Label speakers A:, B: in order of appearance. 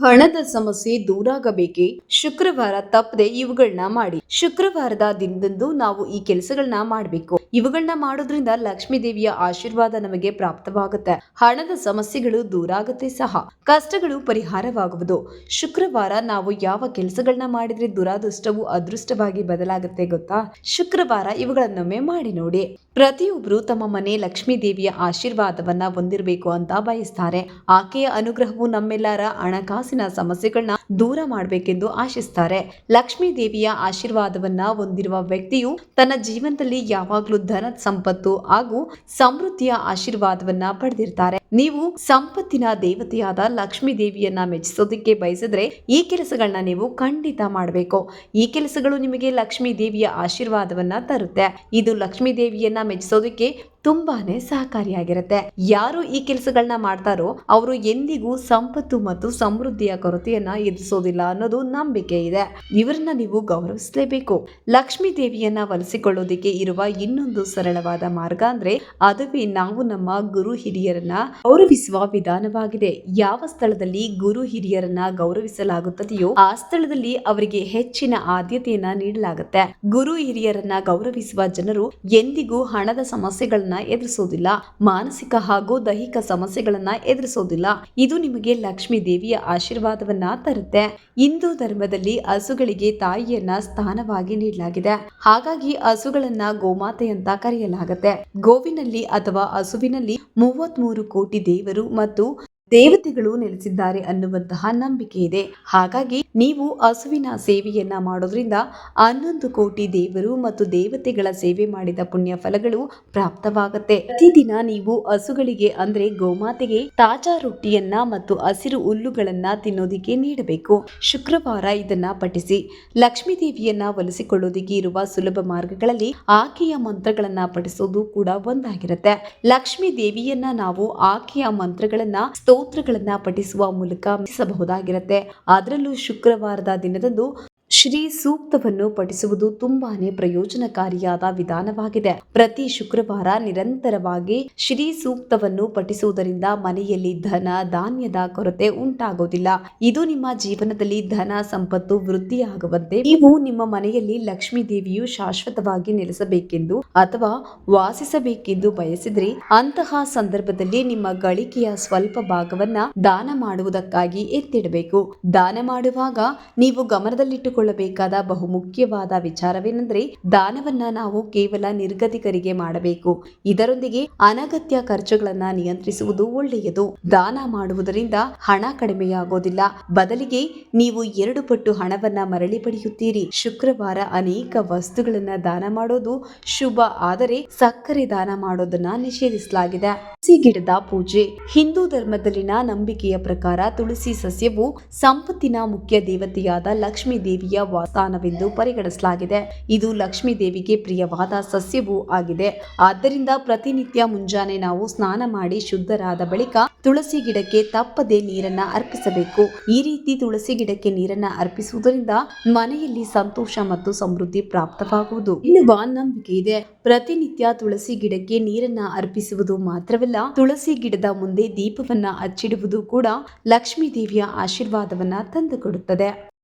A: ಹಣದ ಸಮಸ್ಯೆ ದೂರಾಗಬೇಕೆ? ಶುಕ್ರವಾರ ತಪ್ಪದೆ ಇವುಗಳನ್ನ ಮಾಡಿ. ಶುಕ್ರವಾರದ ದಿನದಂದು ನಾವು ಈ ಕೆಲಸಗಳನ್ನ ಮಾಡಬೇಕು. ಇವುಗಳನ್ನ ಮಾಡೋದ್ರಿಂದ ಲಕ್ಷ್ಮೀ ದೇವಿಯ ಆಶೀರ್ವಾದ ನಮಗೆ ಪ್ರಾಪ್ತವಾಗುತ್ತೆ. ಹಣದ ಸಮಸ್ಯೆಗಳು ದೂರ ಆಗುತ್ತೆ ಸಹ. ಕಷ್ಟಗಳು ಪರಿಹಾರವಾಗುವುದು. ಶುಕ್ರವಾರ ನಾವು ಯಾವ ಕೆಲಸಗಳನ್ನ ಮಾಡಿದ್ರೆ ದುರಾದೃಷ್ಟವು ಅದೃಷ್ಟವಾಗಿ ಬದಲಾಗುತ್ತೆ ಗೊತ್ತಾ? ಶುಕ್ರವಾರ ಇವುಗಳನ್ನೊಮ್ಮೆ ಮಾಡಿ ನೋಡಿ. ಪ್ರತಿಯೊಬ್ಬರು ತಮ್ಮ ಮನೆ ಲಕ್ಷ್ಮೀ ದೇವಿಯ ಆಶೀರ್ವಾದವನ್ನ ಹೊಂದಿರಬೇಕು ಅಂತ ಬಯಸ್ತಾರೆ. ಆಕೆಯ ಅನುಗ್ರಹವು ನಮ್ಮೆಲ್ಲರ ಹಣಕಾಸಿನ ಸಮಸ್ಯೆಗಳನ್ನ ದೂರ ಮಾಡಬೇಕೆಂದು ಆಶಿಸ್ತಾರೆ. ಲಕ್ಷ್ಮೀ ದೇವಿಯ ಆಶೀರ್ವಾದವನ್ನ ಹೊಂದಿರುವ ವ್ಯಕ್ತಿಯು ತನ್ನ ಜೀವನದಲ್ಲಿ ಯಾವಾಗಲೂ ಧನ, ಸಂಪತ್ತು ಹಾಗೂ ಸಮೃದ್ಧಿಯ ಆಶೀರ್ವಾದವನ್ನ ಪಡೆದಿರ್ತಾರೆ. ನೀವು ಸಂಪತ್ತಿನ ದೇವತೆಯಾದ ಲಕ್ಷ್ಮೀ ದೇವಿಯನ್ನ ಮೆಚ್ಚಿಸೋದಕ್ಕೆ ಬಯಸಿದ್ರೆ ಈ ಕೆಲಸಗಳನ್ನ ನೀವು ಖಂಡಿತ ಮಾಡಬೇಕು. ಈ ಕೆಲಸಗಳು ನಿಮಗೆ ಲಕ್ಷ್ಮೀ ದೇವಿಯ ಆಶೀರ್ವಾದವನ್ನ ತರುತ್ತೆ. ಇದು ಲಕ್ಷ್ಮೀ ದೇವಿಯನ್ನ ಮೆಚ್ಚಿಸೋದಕ್ಕೆ ತುಂಬಾನೇ ಸಹಕಾರಿಯಾಗಿರುತ್ತೆ. ಯಾರು ಈ ಕೆಲಸಗಳನ್ನ ಮಾಡ್ತಾರೋ ಅವರು ಎಂದಿಗೂ ಸಂಪತ್ತು ಮತ್ತು ಸಮೃದ್ಧಿಯ ಕೊರತೆಯನ್ನ ಎದುರಿಸೋದಿಲ್ಲ ಅನ್ನೋದು ನಂಬಿಕೆ ಇದೆ. ಇವರನ್ನ ನೀವು ಗೌರವಿಸಲೇಬೇಕು. ಲಕ್ಷ್ಮೀ ದೇವಿಯನ್ನ ಒಲಿಸಿಕೊಳ್ಳೋದಿಕ್ಕೆ ಇರುವ ಇನ್ನೊಂದು ಸರಳವಾದ ಮಾರ್ಗ ಅಂದ್ರೆ ಅದುವೇ ನಾವು ನಮ್ಮ ಗುರು ಹಿರಿಯರನ್ನ ಗೌರವಿಸುವ ವಿಧಾನವಾಗಿದೆ. ಯಾವ ಸ್ಥಳದಲ್ಲಿ ಗುರು ಹಿರಿಯರನ್ನ ಗೌರವಿಸಲಾಗುತ್ತದೆಯೋ ಆ ಸ್ಥಳದಲ್ಲಿ ಅವರಿಗೆ ಹೆಚ್ಚಿನ ಆದ್ಯತೆಯನ್ನ ನೀಡಲಾಗುತ್ತೆ. ಗುರು ಹಿರಿಯರನ್ನ ಗೌರವಿಸುವ ಜನರು ಎಂದಿಗೂ ಹಣದ ಸಮಸ್ಯೆಗಳನ್ನ ಎದುರಿಸೋದಿಲ್ಲ. ಮಾನಸಿಕ ಹಾಗೂ ದೈಹಿಕ ಸಮಸ್ಯೆಗಳನ್ನ ಎದುರಿಸೋದಿಲ್ಲ. ಇದು ನಿಮಗೆ ಲಕ್ಷ್ಮೀ ದೇವಿಯ ಆಶೀರ್ವಾದವನ್ನ ತರುತ್ತೆ. ಹಿಂದೂ ಧರ್ಮದಲ್ಲಿ ಹಸುಗಳಿಗೆ ತಾಯಿಯನ್ನ ಸ್ಥಾನವಾಗಿ ನೀಡಲಾಗಿದೆ. ಹಾಗಾಗಿ ಹಸುಗಳನ್ನ ಗೋಮಾತೆ ಅಂತ ಕರೆಯಲಾಗುತ್ತೆ. ಗೋವಿನಲ್ಲಿ ಅಥವಾ ಹಸುವಿನಲ್ಲಿ ಮೂವತ್ಮೂರು ದೇವರು ಮತ್ತು ದೇವತೆಗಳು ನೆಲೆಸಿದ್ದಾರೆ ಅನ್ನುವಂತಹ ನಂಬಿಕೆ ಇದೆ. ಹಾಗಾಗಿ ನೀವು ಹಸುವಿನ ಸೇವೆಯನ್ನ ಮಾಡೋದ್ರಿಂದ ಹನ್ನೊಂದು ಕೋಟಿ ದೇವರು ಮತ್ತು ದೇವತೆಗಳ ಸೇವೆ ಮಾಡಿದ ಪುಣ್ಯ ಫಲಗಳು ಪ್ರಾಪ್ತವಾಗುತ್ತೆ. ಪ್ರತಿದಿನ ನೀವು ಹಸುಗಳಿಗೆ ಅಂದ್ರೆ ಗೋಮಾತೆಗೆ ತಾಜಾ ರೊಟ್ಟಿಯನ್ನ ಮತ್ತು ಹಸಿರು ಹುಲ್ಲುಗಳನ್ನ ತಿನ್ನೋದಿಕ್ಕೆ ನೀಡಬೇಕು. ಶುಕ್ರವಾರ ಇದನ್ನ ಪಠಿಸಿ, ಲಕ್ಷ್ಮೀ ದೇವಿಯನ್ನ ಒಲಿಸಿಕೊಳ್ಳೋದಿಕ್ಕೆ ಇರುವ ಸುಲಭ ಮಾರ್ಗಗಳಲ್ಲಿ ಆಕೆಯ ಮಂತ್ರಗಳನ್ನ ಪಠಿಸೋದು ಕೂಡ ಒಂದಾಗಿರುತ್ತೆ. ಲಕ್ಷ್ಮೀ ದೇವಿಯನ್ನ ನಾವು ಆಕೆಯ ಮಂತ್ರಗಳನ್ನ ಸ್ತೋತ್ರಗಳನ್ನ ಪಠಿಸುವ ಮೂಲಕ ಮೆಚ್ಚಿಸಬಹುದಾಗಿರುತ್ತೆ. ಅದರಲ್ಲೂ ಶುಕ್ರವಾರದ ದಿನದಂದು ಶ್ರೀ ಸೂಕ್ತವನ್ನು ಪಠಿಸುವುದು ತುಂಬಾನೇ ಪ್ರಯೋಜನಕಾರಿಯಾದ ವಿಧಾನವಾಗಿದೆ. ಪ್ರತಿ ಶುಕ್ರವಾರ ನಿರಂತರವಾಗಿ ಶ್ರೀ ಸೂಕ್ತವನ್ನು ಪಠಿಸುವುದರಿಂದ ಮನೆಯಲ್ಲಿ ಧನ, ಧಾನ್ಯದ ಕೊರತೆ ಉಂಟಾಗೋದಿಲ್ಲ. ಇದು ನಿಮ್ಮ ಜೀವನದಲ್ಲಿ ಧನ, ಸಂಪತ್ತು ವೃದ್ಧಿಯಾಗುವಂತೆ ನೀವು ನಿಮ್ಮ ಮನೆಯಲ್ಲಿ ಲಕ್ಷ್ಮೀ ದೇವಿಯು ಶಾಶ್ವತವಾಗಿ ನೆಲೆಸಬೇಕೆಂದು ಅಥವಾ ವಾಸಿಸಬೇಕೆಂದು ಬಯಸಿದ್ರೆ ಅಂತಹ ಸಂದರ್ಭದಲ್ಲಿ ನಿಮ್ಮ ಗಳಿಕೆಯ ಸ್ವಲ್ಪ ಭಾಗವನ್ನ ದಾನ ಮಾಡುವುದಕ್ಕಾಗಿ ಎತ್ತಿಡಬೇಕು. ದಾನ ಮಾಡುವಾಗ ನೀವು ಗಮನದಲ್ಲಿಟ್ಟುಕೊಳ್ಳಬೇಕಾದ ಬಹುಮುಖ್ಯವಾದ ವಿಚಾರವೇನೆಂದರೆ ದಾನವನ್ನ ನಾವು ಕೇವಲ ನಿರ್ಗತಿಕರಿಗೆ ಮಾಡಬೇಕು. ಇದರೊಂದಿಗೆ ಅನಗತ್ಯ ಖರ್ಚುಗಳನ್ನ ನಿಯಂತ್ರಿಸುವುದು ಒಳ್ಳೆಯದು. ದಾನ ಮಾಡುವುದರಿಂದ ಹಣ ಕಡಿಮೆಯಾಗೋದಿಲ್ಲ. ಬದಲಿಗೆ ನೀವು ಎರಡು ಪಟ್ಟು ಹಣವನ್ನ ಮರಳಿ ಪಡೆಯುತ್ತೀರಿ. ಶುಕ್ರವಾರ ಅನೇಕ ವಸ್ತುಗಳನ್ನ ದಾನ ಮಾಡೋದು ಶುಭ. ಆದರೆ ಸಕ್ಕರೆ ದಾನ ಮಾಡೋದನ್ನ ನಿಷೇಧಿಸಲಾಗಿದೆ. ತುಳಸಿ ಗಿಡದ ಪೂಜೆ. ಹಿಂದೂ ಧರ್ಮದಲ್ಲಿನ ನಂಬಿಕೆಯ ಪ್ರಕಾರ ತುಳಸಿ ಸಸ್ಯವು ಸಂಪತ್ತಿನ ಮುಖ್ಯ ದೇವತೆಯಾದ ಲಕ್ಷ್ಮೀ ದೇವಿಯ ವಾಸ್ಥಾನವೆಂದು ಪರಿಗಣಿಸಲಾಗಿದೆ. ಇದು ಲಕ್ಷ್ಮೀ ದೇವಿಗೆ ಪ್ರಿಯವಾದ ಸಸ್ಯವೂ ಆಗಿದೆ. ಆದ್ದರಿಂದ ಪ್ರತಿನಿತ್ಯ ಮುಂಜಾನೆ ನಾವು ಸ್ನಾನ ಮಾಡಿ ಶುದ್ಧರಾದ ಬಳಿಕ ತುಳಸಿ ಗಿಡಕ್ಕೆ ತಪ್ಪದೆ ನೀರನ್ನ ಅರ್ಪಿಸಬೇಕು. ಈ ರೀತಿ ತುಳಸಿ ಗಿಡಕ್ಕೆ ನೀರನ್ನ ಅರ್ಪಿಸುವುದರಿಂದ ಮನೆಯಲ್ಲಿ ಸಂತೋಷ ಮತ್ತು ಸಮೃದ್ಧಿ ಪ್ರಾಪ್ತವಾಗುವುದು. ಎನ್ನುವ ನಂಬಿಕೆ ಇದೆ. ಪ್ರತಿನಿತ್ಯ ತುಳಸಿ ಗಿಡಕ್ಕೆ ನೀರನ್ನ ಅರ್ಪಿಸುವುದು ಮಾತ್ರವಲ್ಲ, ತುಳಸಿ ಗಿಡದ ಮುಂದೆ ದೀಪವನ್ನ ಹಚ್ಚಿಡುವುದು ಕೂಡ ಲಕ್ಷ್ಮೀ ದೇವಿಯ ಆಶೀರ್ವಾದವನ್ನ ತಂದುಕೊಡುತ್ತದೆ.